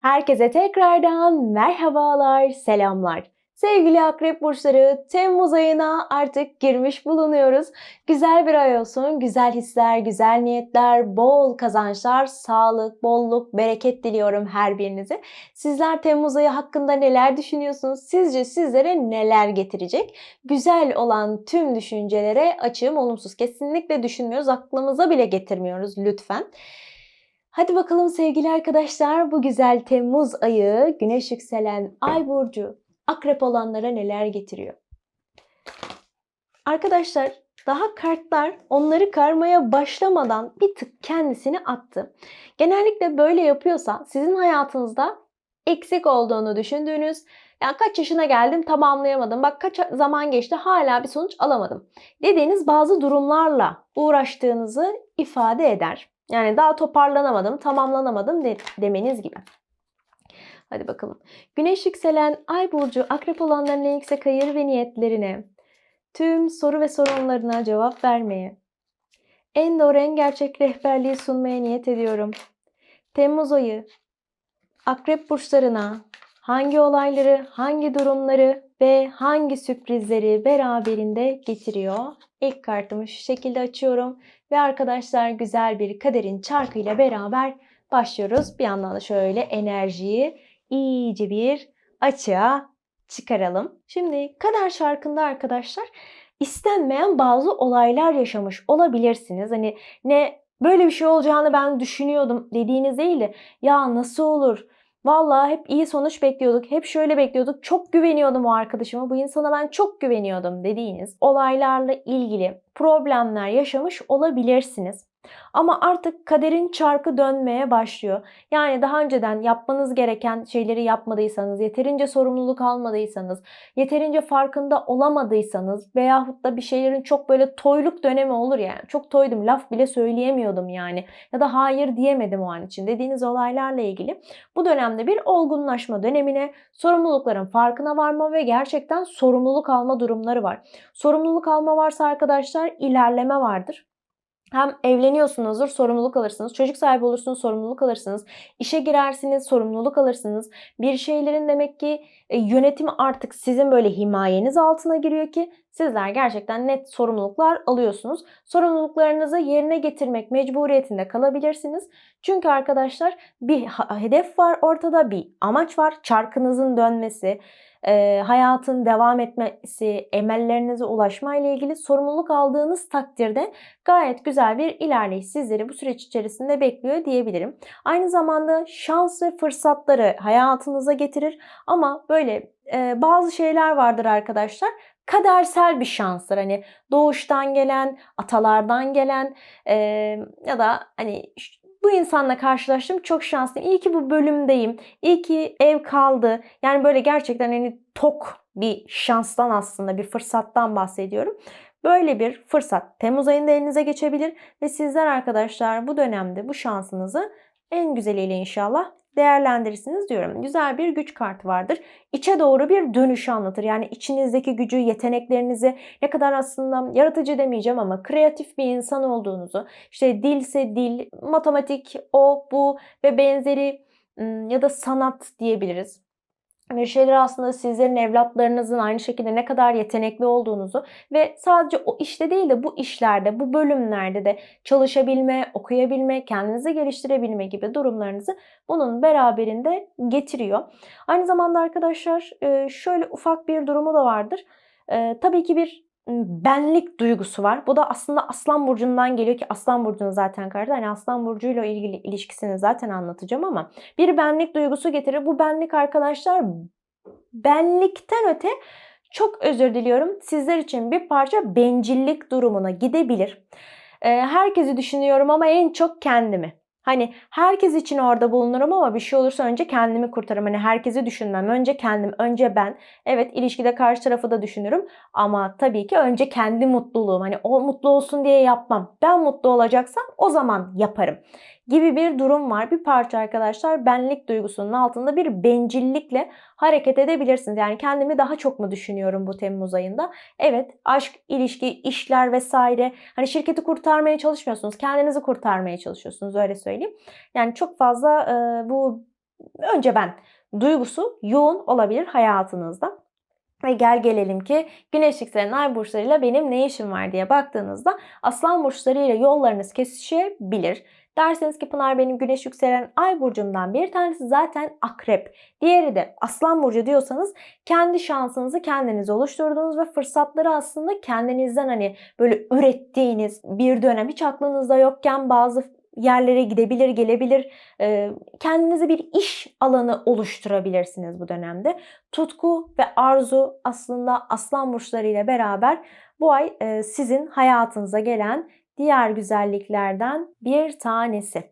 Herkese tekrardan merhabalar, selamlar. Sevgili akrep burçları, Temmuz ayına artık girmiş bulunuyoruz. Güzel bir ay olsun, güzel hisler, güzel niyetler, bol kazançlar, sağlık, bolluk, bereket diliyorum her birinize. Sizler Temmuz ayı hakkında neler düşünüyorsunuz? Sizce sizlere neler getirecek? Güzel olan tüm düşüncelere açığım, olumsuz kesinlikle düşünmüyoruz, aklımıza bile getirmiyoruz lütfen. Hadi bakalım sevgili arkadaşlar bu güzel Temmuz ayı güneş yükselen ay burcu akrep olanlara neler getiriyor? Arkadaşlar daha kartlar onları karmaya başlamadan bir tık kendisini attı. Genellikle böyle yapıyorsa sizin hayatınızda eksik olduğunu düşündüğünüz yani kaç yaşına geldim tamamlayamadım. Bak kaç zaman geçti hala bir sonuç alamadım. Dediğiniz bazı durumlarla uğraştığınızı ifade eder. Yani daha toparlanamadım, tamamlanamadım de, demeniz gibi. Hadi bakalım. Güneş yükselen ay burcu akrep olanların en yüksek hayır ve niyetlerine, tüm soru ve sorunlarına cevap vermeye, en doğru en gerçek rehberliği sunmaya niyet ediyorum. Temmuz ayı akrep burçlarına hangi olayları, hangi durumları ve hangi sürprizleri beraberinde getiriyor? İlk kartımı şu şekilde açıyorum ve arkadaşlar güzel bir kaderin çarkıyla beraber başlıyoruz. Bir yandan da şöyle enerjiyi iyice bir açığa çıkaralım. Şimdi kader şarkında arkadaşlar istenmeyen bazı olaylar yaşamış olabilirsiniz. Hani ne böyle bir şey olacağını ben düşünüyordum dediğiniz değil de ya nasıl olur? Vallahi hep iyi sonuç bekliyorduk. Hep şöyle bekliyorduk. Çok güveniyordum o arkadaşıma. Bu insana ben çok güveniyordum dediğiniz olaylarla ilgili problemler yaşamış olabilirsiniz. Ama artık kaderin çarkı dönmeye başlıyor. Yani daha önceden yapmanız gereken şeyleri yapmadıysanız, yeterince sorumluluk almadıysanız, yeterince farkında olamadıysanız veyahut da bir şeylerin çok böyle toyluk dönemi olur yani. Çok toydum, laf bile söyleyemiyordum yani. Ya da hayır diyemedim o an için dediğiniz olaylarla ilgili. Bu dönemde bir olgunlaşma dönemine, sorumlulukların farkına varma ve gerçekten sorumluluk alma durumları var. Sorumluluk alma varsa arkadaşlar ilerleme vardır. Hem evleniyorsunuzdur, sorumluluk alırsınız. Çocuk sahibi olursunuz, sorumluluk alırsınız. İşe girersiniz, sorumluluk alırsınız. Bir şeylerin demek ki e, yönetimi artık sizin böyle himayeniz altına giriyor ki sizler gerçekten net sorumluluklar alıyorsunuz. Sorumluluklarınızı yerine getirmek mecburiyetinde kalabilirsiniz. Çünkü arkadaşlar bir hedef var ortada, bir amaç var. Çarkınızın dönmesi, hayatın devam etmesi, emellerinize ulaşma ile ilgili sorumluluk aldığınız takdirde gayet güzel bir ilerleyiş sizleri bu süreç içerisinde bekliyor diyebilirim. Aynı zamanda şans ve fırsatları hayatınıza getirir ama böyle bazı şeyler vardır arkadaşlar kadersel bir şanslar hani doğuştan gelen, atalardan gelen e, ya da hani bu insanla karşılaştım çok şanslıyım. İyi ki bu bölümdeyim. İyi ki ev kaldı. Yani böyle gerçekten hani tok bir şanstan aslında bir fırsattan bahsediyorum. Böyle bir fırsat Temmuz ayında elinize geçebilir ve sizler arkadaşlar bu dönemde bu şansınızı en güzeliyle inşallah değerlendirirsiniz diyorum. Güzel bir güç kartı vardır. İçe doğru bir dönüşü anlatır. Yani içinizdeki gücü, yeteneklerinizi ne kadar aslında yaratıcı demeyeceğim ama kreatif bir insan olduğunuzu, işte dilse dil, matematik, o, bu ve benzeri ya da sanat diyebiliriz şeyler aslında sizlerin evlatlarınızın aynı şekilde ne kadar yetenekli olduğunuzu ve sadece o işte değil de bu işlerde, bu bölümlerde de çalışabilme, okuyabilme, kendinizi geliştirebilme gibi durumlarınızı bunun beraberinde getiriyor. Aynı zamanda arkadaşlar şöyle ufak bir durumu da vardır. Tabii ki bir benlik duygusu var. Bu da aslında Aslan Burcu'ndan geliyor ki Aslan Burcu'nun zaten kartı. Hani Aslan Burcu'yla ilgili ilişkisini zaten anlatacağım ama bir benlik duygusu getirir. Bu benlik arkadaşlar benlikten öte çok özür diliyorum. Sizler için bir parça bencillik durumuna gidebilir. Herkesi düşünüyorum ama en çok kendimi. Hani herkes için orada bulunurum ama bir şey olursa önce kendimi kurtarırım. Hani herkesi düşünmem. Önce kendim, önce ben. Evet ilişkide karşı tarafı da düşünürüm. Ama tabii ki önce kendi mutluluğum. Hani o mutlu olsun diye yapmam. Ben mutlu olacaksam o zaman yaparım gibi bir durum var. Bir parça arkadaşlar benlik duygusunun altında bir bencillikle hareket edebilirsiniz. Yani kendimi daha çok mu düşünüyorum bu Temmuz ayında? Evet aşk, ilişki, işler vesaire. Hani şirketi kurtarmaya çalışmıyorsunuz. Kendinizi kurtarmaya çalışıyorsunuz öyle söyleyeyim. Yani çok fazla e, bu önce ben duygusu yoğun olabilir hayatınızda. Ve gel gelelim ki güneş yükselen ay burçlarıyla benim ne işim var diye baktığınızda aslan burçlarıyla yollarınız kesişebilir. Derseniz ki Pınar benim güneş yükselen ay burcumdan bir tanesi zaten akrep. Diğeri de aslan burcu diyorsanız kendi şansınızı kendiniz oluşturduğunuz ve fırsatları aslında kendinizden hani böyle ürettiğiniz bir dönem hiç aklınızda yokken bazı yerlere gidebilir, gelebilir. Kendinize bir iş alanı oluşturabilirsiniz bu dönemde. Tutku ve arzu aslında aslan burçlarıyla beraber bu ay sizin hayatınıza gelen diğer güzelliklerden bir tanesi.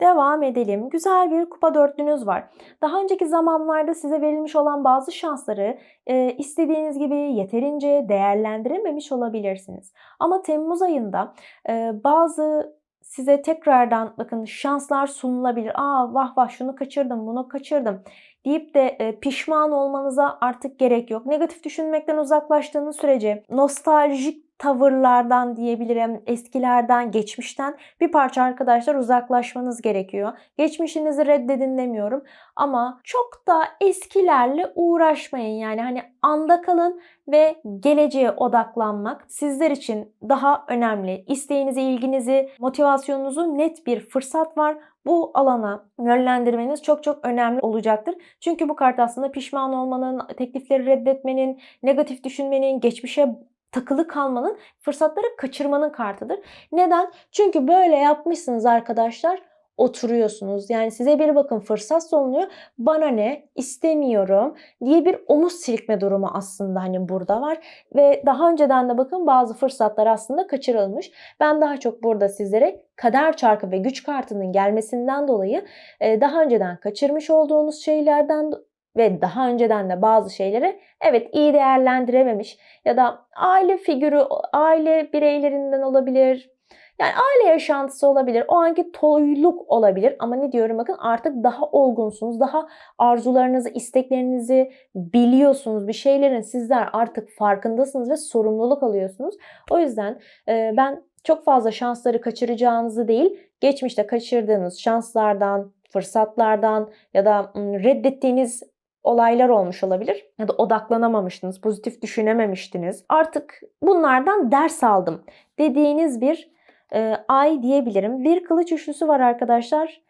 Devam edelim. Güzel bir kupa dörtlünüz var. Daha önceki zamanlarda size verilmiş olan bazı şansları e, istediğiniz gibi yeterince değerlendirememiş olabilirsiniz. Ama Temmuz ayında e, bazı size tekrardan bakın şanslar sunulabilir. Aa vah vah şunu kaçırdım, bunu kaçırdım deyip de e, pişman olmanıza artık gerek yok. Negatif düşünmekten uzaklaştığınız sürece nostaljik tavırlardan diyebilirim, eskilerden, geçmişten bir parça arkadaşlar uzaklaşmanız gerekiyor. Geçmişinizi reddedin demiyorum ama çok da eskilerle uğraşmayın. Yani hani anda kalın ve geleceğe odaklanmak sizler için daha önemli. İsteğinizi, ilginizi, motivasyonunuzu net bir fırsat var. Bu alana yönlendirmeniz çok çok önemli olacaktır. Çünkü bu kart aslında pişman olmanın, teklifleri reddetmenin, negatif düşünmenin, geçmişe takılı kalmanın, fırsatları kaçırmanın kartıdır. Neden? Çünkü böyle yapmışsınız arkadaşlar oturuyorsunuz. Yani size bir bakın fırsat sunuluyor. Bana ne? istemiyorum diye bir omuz silkme durumu aslında hani burada var. Ve daha önceden de bakın bazı fırsatlar aslında kaçırılmış. Ben daha çok burada sizlere kader çarkı ve güç kartının gelmesinden dolayı daha önceden kaçırmış olduğunuz şeylerden ve daha önceden de bazı şeyleri evet iyi değerlendirememiş ya da aile figürü, aile bireylerinden olabilir. Yani aile yaşantısı olabilir. O anki toyluk olabilir. Ama ne diyorum bakın artık daha olgunsunuz. Daha arzularınızı, isteklerinizi biliyorsunuz. Bir şeylerin sizler artık farkındasınız ve sorumluluk alıyorsunuz. O yüzden e, ben çok fazla şansları kaçıracağınızı değil, geçmişte kaçırdığınız şanslardan, fırsatlardan ya da reddettiğiniz olaylar olmuş olabilir ya da odaklanamamıştınız, pozitif düşünememiştiniz. Artık bunlardan ders aldım dediğiniz bir e, ay diyebilirim. Bir kılıç üçlüsü var arkadaşlar.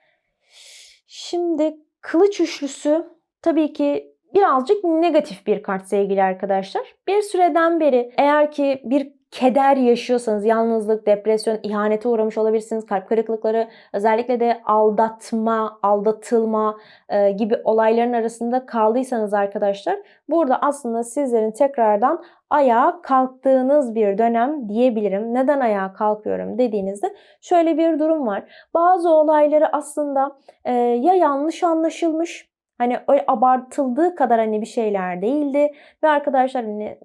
Şimdi kılıç üçlüsü tabii ki birazcık negatif bir kart sevgili arkadaşlar. Bir süreden beri eğer ki bir keder yaşıyorsanız, yalnızlık, depresyon, ihanete uğramış olabilirsiniz. Kalp kırıklıkları, özellikle de aldatma, aldatılma e, gibi olayların arasında kaldıysanız arkadaşlar, burada aslında sizlerin tekrardan ayağa kalktığınız bir dönem diyebilirim. Neden ayağa kalkıyorum dediğinizde şöyle bir durum var. Bazı olayları aslında e, ya yanlış anlaşılmış Hani öyle abartıldığı kadar hani bir şeyler değildi. Ve arkadaşlar hani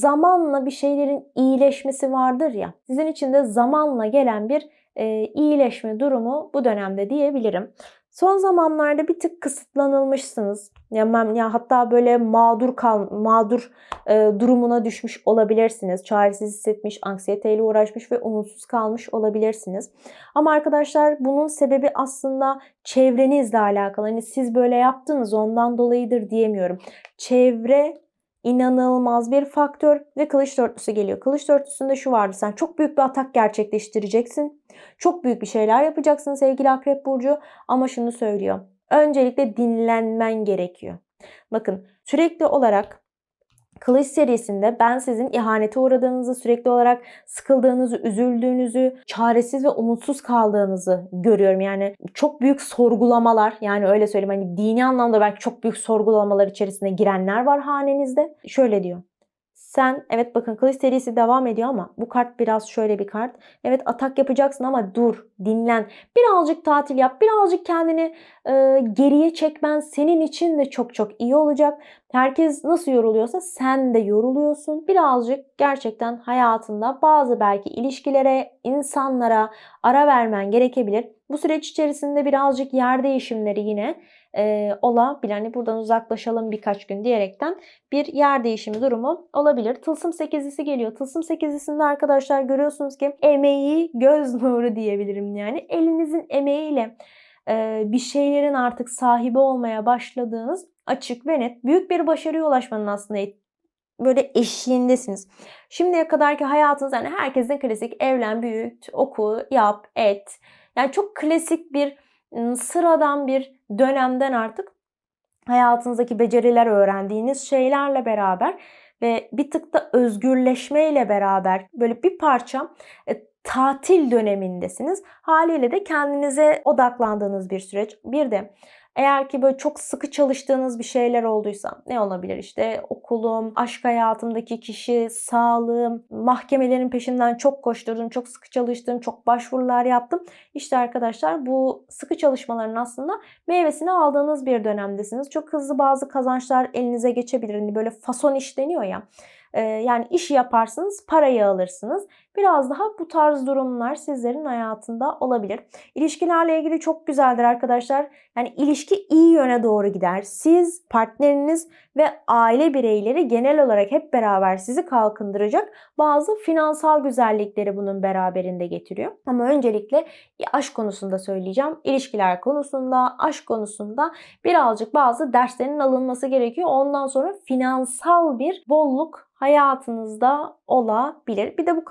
zamanla bir şeylerin iyileşmesi vardır ya. Sizin için de zamanla gelen bir e, iyileşme durumu bu dönemde diyebilirim. Son zamanlarda bir tık kısıtlanılmışsınız. Ya, ya hatta böyle mağdur kal mağdur e, durumuna düşmüş olabilirsiniz. Çaresiz hissetmiş, anksiyeteyle uğraşmış ve umutsuz kalmış olabilirsiniz. Ama arkadaşlar bunun sebebi aslında çevrenizle alakalı. Hani siz böyle yaptınız ondan dolayıdır diyemiyorum. Çevre inanılmaz bir faktör ve kılıç dörtlüsü geliyor. Kılıç dörtlüsünde şu vardı. Sen çok büyük bir atak gerçekleştireceksin. Çok büyük bir şeyler yapacaksın sevgili Akrep Burcu ama şunu söylüyor. Öncelikle dinlenmen gerekiyor. Bakın sürekli olarak Kılıç serisinde ben sizin ihanete uğradığınızı, sürekli olarak sıkıldığınızı, üzüldüğünüzü, çaresiz ve umutsuz kaldığınızı görüyorum. Yani çok büyük sorgulamalar, yani öyle söyleyeyim hani dini anlamda belki çok büyük sorgulamalar içerisine girenler var hanenizde. Şöyle diyor. Sen evet bakın kılıç serisi devam ediyor ama bu kart biraz şöyle bir kart. Evet atak yapacaksın ama dur, dinlen. Birazcık tatil yap. Birazcık kendini e, geriye çekmen senin için de çok çok iyi olacak. Herkes nasıl yoruluyorsa sen de yoruluyorsun. Birazcık gerçekten hayatında bazı belki ilişkilere, insanlara ara vermen gerekebilir. Bu süreç içerisinde birazcık yer değişimleri yine e, olabilir. Hani buradan uzaklaşalım birkaç gün diyerekten bir yer değişimi durumu olabilir. Tılsım 8'lisi geliyor. Tılsım 8'lisinde arkadaşlar görüyorsunuz ki emeği göz nuru diyebilirim yani. Elinizin emeğiyle e, bir şeylerin artık sahibi olmaya başladığınız açık ve net büyük bir başarıya ulaşmanın aslında böyle eşiğindesiniz. Şimdiye kadarki hayatınız yani herkesin klasik evlen, büyüt, oku, yap, et. Yani çok klasik bir sıradan bir dönemden artık hayatınızdaki beceriler öğrendiğiniz şeylerle beraber ve bir tık da özgürleşmeyle beraber böyle bir parça e, tatil dönemindesiniz. Haliyle de kendinize odaklandığınız bir süreç. Bir de eğer ki böyle çok sıkı çalıştığınız bir şeyler olduysa ne olabilir işte okulum, aşk hayatımdaki kişi, sağlığım, mahkemelerin peşinden çok koşturdum, çok sıkı çalıştım, çok başvurular yaptım. İşte arkadaşlar bu sıkı çalışmaların aslında meyvesini aldığınız bir dönemdesiniz. Çok hızlı bazı kazançlar elinize geçebilir. Hani böyle fason iş deniyor ya. Yani işi yaparsınız, parayı alırsınız. Biraz daha bu tarz durumlar sizlerin hayatında olabilir. İlişkilerle ilgili çok güzeldir arkadaşlar. Yani ilişki iyi yöne doğru gider. Siz, partneriniz ve aile bireyleri genel olarak hep beraber sizi kalkındıracak bazı finansal güzellikleri bunun beraberinde getiriyor. Ama öncelikle aşk konusunda söyleyeceğim. İlişkiler konusunda, aşk konusunda birazcık bazı derslerin alınması gerekiyor. Ondan sonra finansal bir bolluk hayatınızda olabilir. Bir de bu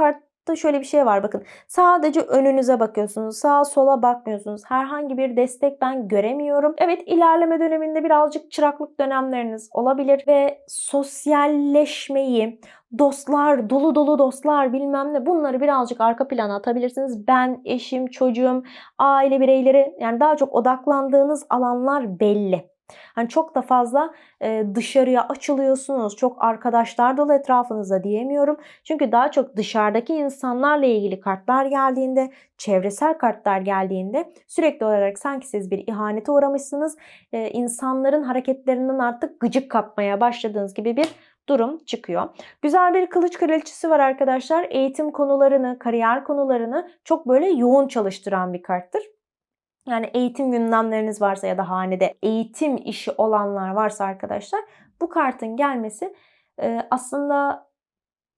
kartta şöyle bir şey var bakın. Sadece önünüze bakıyorsunuz. Sağa sola bakmıyorsunuz. Herhangi bir destek ben göremiyorum. Evet ilerleme döneminde birazcık çıraklık dönemleriniz olabilir ve sosyalleşmeyi, dostlar, dolu dolu dostlar bilmem ne bunları birazcık arka plana atabilirsiniz. Ben, eşim, çocuğum, aile bireyleri yani daha çok odaklandığınız alanlar belli. Hani çok da fazla e, dışarıya açılıyorsunuz. Çok arkadaşlar dolu etrafınıza diyemiyorum. Çünkü daha çok dışarıdaki insanlarla ilgili kartlar geldiğinde, çevresel kartlar geldiğinde sürekli olarak sanki siz bir ihanete uğramışsınız. E, insanların hareketlerinden artık gıcık kapmaya başladığınız gibi bir durum çıkıyor. Güzel bir kılıç kraliçesi var arkadaşlar. Eğitim konularını, kariyer konularını çok böyle yoğun çalıştıran bir karttır. Yani eğitim gündemleriniz varsa ya da hanede eğitim işi olanlar varsa arkadaşlar bu kartın gelmesi aslında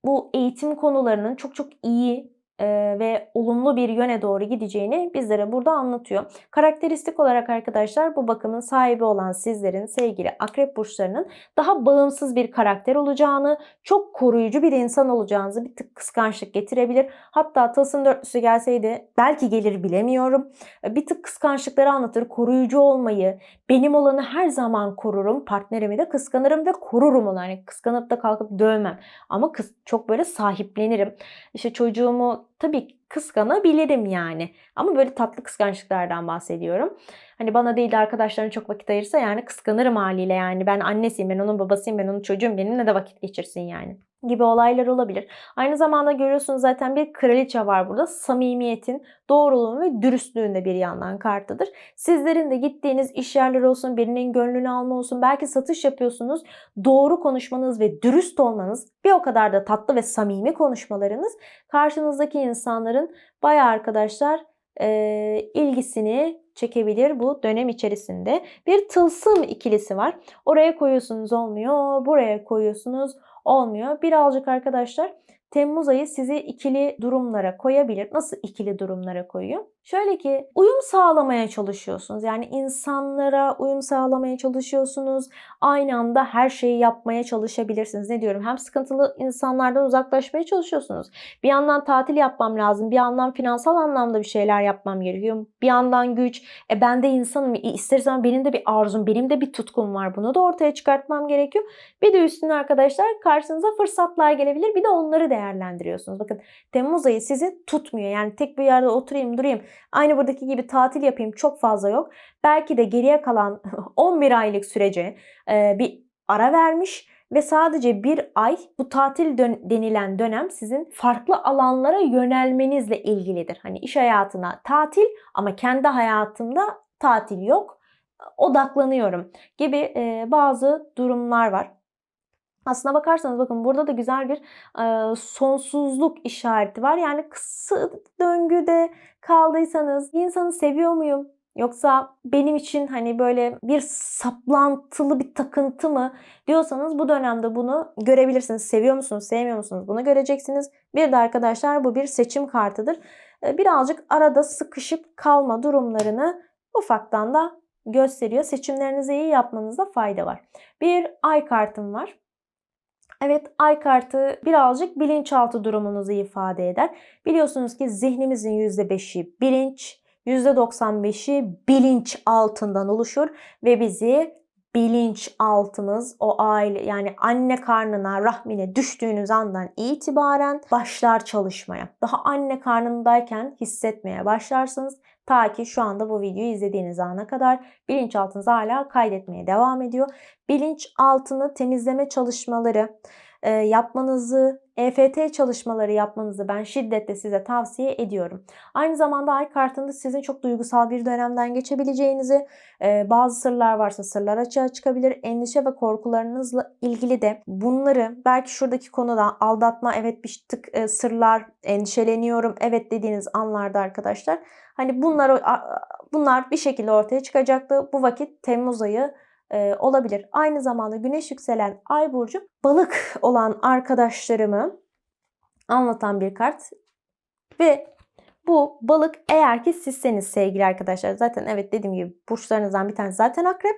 bu eğitim konularının çok çok iyi ve olumlu bir yöne doğru gideceğini bizlere burada anlatıyor. Karakteristik olarak arkadaşlar bu bakımın sahibi olan sizlerin sevgili akrep burçlarının daha bağımsız bir karakter olacağını, çok koruyucu bir insan olacağınızı bir tık kıskançlık getirebilir. Hatta tılsım dörtlüsü gelseydi belki gelir bilemiyorum. Bir tık kıskançlıkları anlatır. Koruyucu olmayı, benim olanı her zaman korurum. Partnerimi de kıskanırım ve korurum onu. Hani kıskanıp da kalkıp dövmem. Ama kız, çok böyle sahiplenirim. İşte çocuğumu tabii kıskanabilirim yani. Ama böyle tatlı kıskançlıklardan bahsediyorum. Hani bana değil de arkadaşlarına çok vakit ayırsa yani kıskanırım haliyle yani. Ben annesiyim, ben onun babasıyım, ben onun çocuğum. Benimle de vakit geçirsin yani gibi olaylar olabilir. Aynı zamanda görüyorsunuz zaten bir kraliçe var burada. Samimiyetin, doğruluğun ve dürüstlüğün de bir yandan kartıdır. Sizlerin de gittiğiniz iş yerleri olsun, birinin gönlünü alma olsun, belki satış yapıyorsunuz. Doğru konuşmanız ve dürüst olmanız, bir o kadar da tatlı ve samimi konuşmalarınız karşınızdaki insanların bayağı arkadaşlar e, ilgisini çekebilir bu dönem içerisinde. Bir tılsım ikilisi var. Oraya koyuyorsunuz olmuyor, buraya koyuyorsunuz olmuyor. Birazcık arkadaşlar Temmuz ayı sizi ikili durumlara koyabilir. Nasıl ikili durumlara koyuyor? Şöyle ki uyum sağlamaya çalışıyorsunuz. Yani insanlara uyum sağlamaya çalışıyorsunuz. Aynı anda her şeyi yapmaya çalışabilirsiniz. Ne diyorum? Hem sıkıntılı insanlardan uzaklaşmaya çalışıyorsunuz. Bir yandan tatil yapmam lazım. Bir yandan finansal anlamda bir şeyler yapmam gerekiyor. Bir yandan güç. E ben de insanım. İstersen benim de bir arzum, benim de bir tutkum var. Bunu da ortaya çıkartmam gerekiyor. Bir de üstüne arkadaşlar karşınıza fırsatlar gelebilir. Bir de onları değerlendiriyorsunuz. Bakın Temmuz ayı sizi tutmuyor. Yani tek bir yerde oturayım durayım Aynı buradaki gibi tatil yapayım çok fazla yok. Belki de geriye kalan 11 aylık sürece e, bir ara vermiş ve sadece bir ay bu tatil dön- denilen dönem sizin farklı alanlara yönelmenizle ilgilidir. Hani iş hayatına tatil ama kendi hayatımda tatil yok. Odaklanıyorum gibi e, bazı durumlar var. Aslına bakarsanız bakın burada da güzel bir e, sonsuzluk işareti var. Yani kısa döngüde kaldıysanız insanı seviyor muyum? Yoksa benim için hani böyle bir saplantılı bir takıntı mı diyorsanız bu dönemde bunu görebilirsiniz. Seviyor musunuz, sevmiyor musunuz? Bunu göreceksiniz. Bir de arkadaşlar bu bir seçim kartıdır. Birazcık arada sıkışıp kalma durumlarını ufaktan da gösteriyor. Seçimlerinizi iyi yapmanızda fayda var. Bir ay kartım var. Evet ay kartı birazcık bilinçaltı durumunuzu ifade eder. Biliyorsunuz ki zihnimizin %5'i bilinç, %95'i bilinç altından oluşur ve bizi bilinç altımız o aile yani anne karnına rahmine düştüğünüz andan itibaren başlar çalışmaya. Daha anne karnındayken hissetmeye başlarsınız. Ta ki şu anda bu videoyu izlediğiniz ana kadar bilinçaltınız hala kaydetmeye devam ediyor. Bilinçaltını temizleme çalışmaları yapmanızı, EFT çalışmaları yapmanızı ben şiddetle size tavsiye ediyorum. Aynı zamanda ay kartında sizin çok duygusal bir dönemden geçebileceğinizi, e, bazı sırlar varsa sırlar açığa çıkabilir. Endişe ve korkularınızla ilgili de bunları belki şuradaki konuda aldatma evet bir tık e, sırlar, endişeleniyorum evet dediğiniz anlarda arkadaşlar. Hani bunlar bunlar bir şekilde ortaya çıkacaktı. Bu vakit Temmuz ayı e, olabilir. Aynı zamanda güneş yükselen ay burcu balık olan arkadaşlarımı anlatan bir kart ve bu balık eğer ki sizseniz sevgili arkadaşlar zaten evet dediğim gibi burçlarınızdan bir tanesi zaten akrep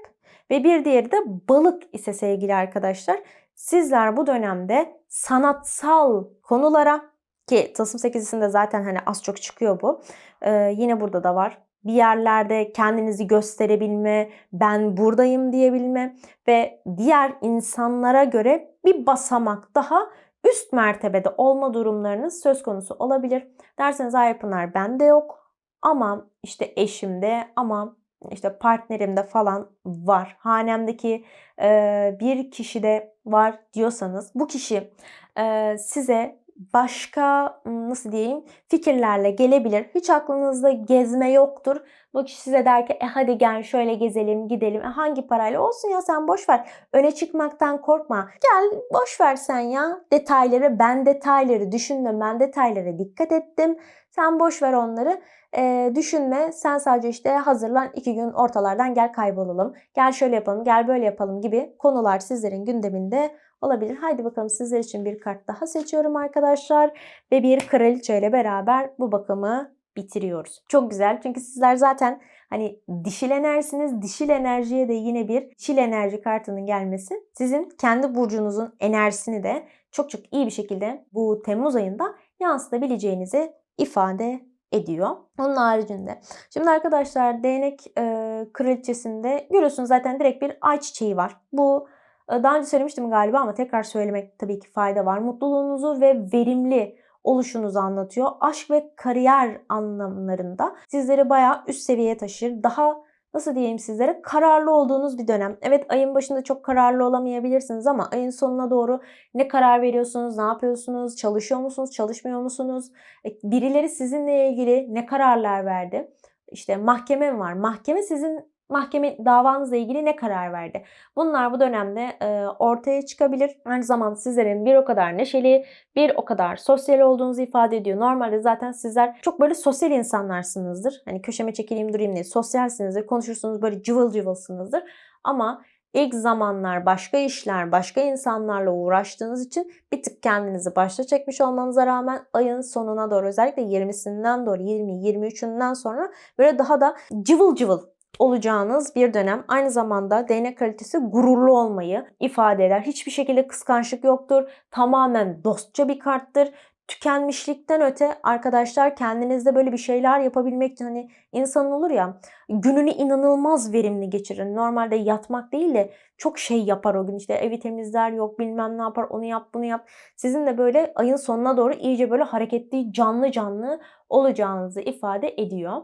ve bir diğeri de balık ise sevgili arkadaşlar sizler bu dönemde sanatsal konulara ki Tılsım 8'sinde zaten hani az çok çıkıyor bu. Ee, yine burada da var bir yerlerde kendinizi gösterebilme, ben buradayım diyebilme ve diğer insanlara göre bir basamak daha üst mertebede olma durumlarınız söz konusu olabilir. Derseniz Ay Pınar bende yok ama işte eşimde ama işte partnerimde falan var. Hanemdeki e, bir kişide var diyorsanız bu kişi e, size başka nasıl diyeyim fikirlerle gelebilir. Hiç aklınızda gezme yoktur. Bu kişi size der ki e hadi gel şöyle gezelim gidelim. E hangi parayla olsun ya sen boş ver. Öne çıkmaktan korkma. Gel boş ver sen ya detayları. Ben detayları düşündüm. Ben detaylara dikkat ettim. Sen boş ver onları. E, düşünme. Sen sadece işte hazırlan iki gün ortalardan gel kaybolalım. Gel şöyle yapalım, gel böyle yapalım gibi konular sizlerin gündeminde olabilir. Haydi bakalım sizler için bir kart daha seçiyorum arkadaşlar. Ve bir kraliçe ile beraber bu bakımı bitiriyoruz. Çok güzel çünkü sizler zaten hani dişil enerjisiniz. Dişil enerjiye de yine bir dişil enerji kartının gelmesi sizin kendi burcunuzun enerjisini de çok çok iyi bir şekilde bu Temmuz ayında yansıtabileceğinizi ifade ediyor. Onun haricinde. Şimdi arkadaşlar değnek e, kraliçesinde görüyorsunuz zaten direkt bir ay çiçeği var. Bu daha önce söylemiştim galiba ama tekrar söylemek tabii ki fayda var. Mutluluğunuzu ve verimli oluşunuzu anlatıyor. Aşk ve kariyer anlamlarında sizleri bayağı üst seviyeye taşır. Daha nasıl diyeyim sizlere kararlı olduğunuz bir dönem. Evet ayın başında çok kararlı olamayabilirsiniz ama ayın sonuna doğru ne karar veriyorsunuz, ne yapıyorsunuz, çalışıyor musunuz, çalışmıyor musunuz? E, birileri sizinle ilgili ne kararlar verdi? İşte mahkeme var. Mahkeme sizin mahkeme davanızla ilgili ne karar verdi? Bunlar bu dönemde e, ortaya çıkabilir. Aynı zamanda sizlerin bir o kadar neşeli, bir o kadar sosyal olduğunuzu ifade ediyor. Normalde zaten sizler çok böyle sosyal insanlarsınızdır. Hani köşeme çekileyim durayım diye sosyalsinizdir. Konuşursunuz böyle cıvıl cıvılsınızdır. Ama ilk zamanlar başka işler, başka insanlarla uğraştığınız için bir tık kendinizi başta çekmiş olmanıza rağmen ayın sonuna doğru özellikle 20'sinden doğru 20-23'ünden sonra böyle daha da cıvıl cıvıl olacağınız bir dönem. Aynı zamanda DNA kalitesi gururlu olmayı ifade eder. Hiçbir şekilde kıskançlık yoktur. Tamamen dostça bir karttır. Tükenmişlikten öte arkadaşlar kendinizde böyle bir şeyler yapabilmek için hani insan olur ya gününü inanılmaz verimli geçirir. Normalde yatmak değil de çok şey yapar o gün işte evi temizler yok bilmem ne yapar onu yap bunu yap. Sizin de böyle ayın sonuna doğru iyice böyle hareketli canlı canlı olacağınızı ifade ediyor.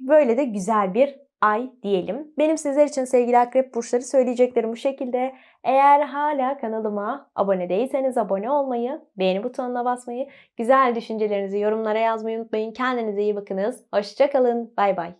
Böyle de güzel bir ay diyelim. Benim sizler için sevgili akrep burçları söyleyeceklerim bu şekilde. Eğer hala kanalıma abone değilseniz abone olmayı, beğeni butonuna basmayı, güzel düşüncelerinizi yorumlara yazmayı unutmayın. Kendinize iyi bakınız. Hoşçakalın. Bay bay.